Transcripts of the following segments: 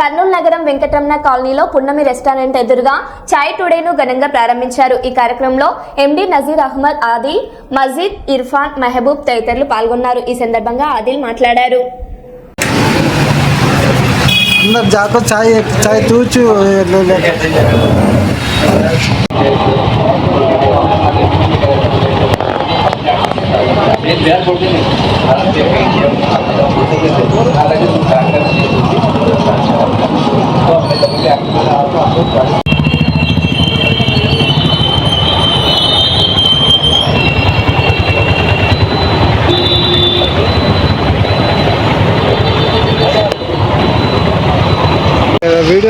కర్నూలు నగరం వెంకటరమణ కాలనీలో పున్నమి రెస్టారెంట్ ఎదురుగా చాయ్ టుడేను ఘనంగా ప్రారంభించారు ఈ కార్యక్రమంలో ఎండి నజీర్ అహ్మద్ ఆదిల్ మజీద్ ఇర్ఫాన్ మెహబూబ్ తదితరులు పాల్గొన్నారు ఈ సందర్భంగా ఆదిల్ మాట్లాడారు अंदर जाकर चाय चाय तू चू ले ले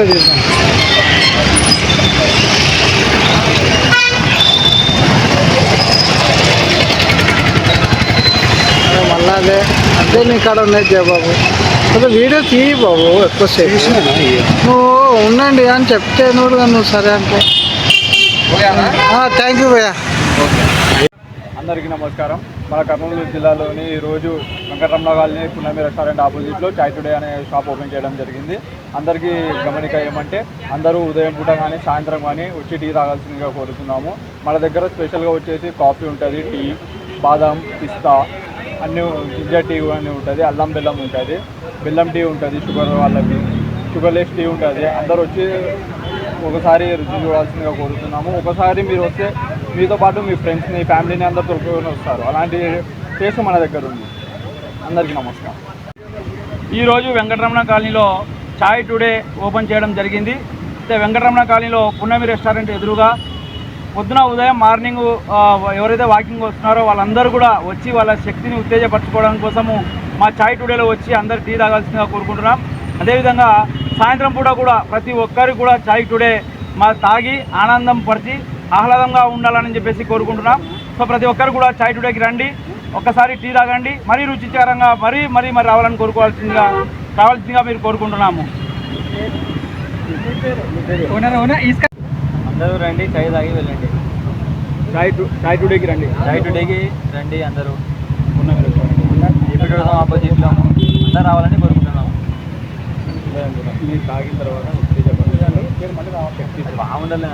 వీడియో అరే మళ్ళా అదే అదే నీ కాడ ఉన్నాయి జయ బాబు. అదే వీడియో తీయి బాబు ఎక్కువసేపు నువ్వు ఉండండి అని చెప్తే నువ్వు నువ్వు సరే అంటే. థ్యాంక్ యూ భయ్యా. అందరికీ నమస్కారం. మన కర్నూలు జిల్లాలోని ఈరోజు వెంకటరమణ కాలనీ పున్నమి రెస్టారెంట్ ఆపోజిట్లో చాయ్ టుడే అనే షాప్ ఓపెన్ చేయడం జరిగింది. అందరికీ గమనిక ఏమంటే అందరూ ఉదయం పూట కానీ సాయంత్రం కానీ వచ్చి టీ తాగాల్సిందిగా కోరుతున్నాము. మన దగ్గర స్పెషల్గా వచ్చేసి కాఫీ ఉంటుంది టీ బాదం పిస్తా అన్నీ జింజర్ టీ అన్నీ ఉంటుంది అల్లం బెల్లం ఉంటుంది. బెల్లం టీ ఉంటుంది షుగర్ వాళ్ళకి. షుగర్లెస్ టీ ఉంటుంది. అందరూ వచ్చి ఒకసారి రుచి చూడాల్సిందిగా కోరుతున్నాము. ఒకసారి మీరు వస్తే మీతో పాటు మీ ఫ్రెండ్స్ని ఫ్యామిలీని అందరు తొలుపుకొని వస్తారు. అలాంటి టేస్ట్ మన దగ్గర ఉంది. అందరికీ నమస్కారం. ఈరోజు వెంకటరమణ కాలనీలో చాయ్ టుడే ఓపెన్ చేయడం జరిగింది. అయితే వెంకటరమణ కాలనీలో పున్నమి రెస్టారెంట్ ఎదురుగా పొద్దున ఉదయం మార్నింగ్ ఎవరైతే వాకింగ్ వస్తున్నారో వాళ్ళందరూ కూడా వచ్చి వాళ్ళ శక్తిని ఉత్తేజపరచుకోవడం కోసము మా చాయ్ టుడేలో వచ్చి అందరు టీ తాగాల్సిందిగా కోరుకుంటున్నాం. అదేవిధంగా సాయంత్రం పూట కూడా ప్రతి ఒక్కరికి కూడా చాయ్ టుడే మా తాగి ఆనందం పరిచి ఆహ్లాదంగా ఉండాలని చెప్పేసి కోరుకుంటున్నాం. సో ప్రతి ఒక్కరు కూడా చాయ్ టుడేకి రండి. ఒక్కసారి టీ తాగండి. మరీ రుచికరంగా మరీ మరీ మరి రావాలని కోరుకోవాల్సిందిగా కావాల్సిందిగా మీరు కోరుకుంటున్నాము. అందరూ రండి చాయ్ తాగి వెళ్ళండి. చాయ్ టు చాయ్ టుడేకి రండి. చాయ్ టుడేకి రండి అందరూ. ఎప్పుడు ఆపోజిట్లో అందరూ రావాలని కోరుకుంటున్నాము మీరు తాగిన తర్వాత ఉత్తేజపరచాలి. బాగుండాలి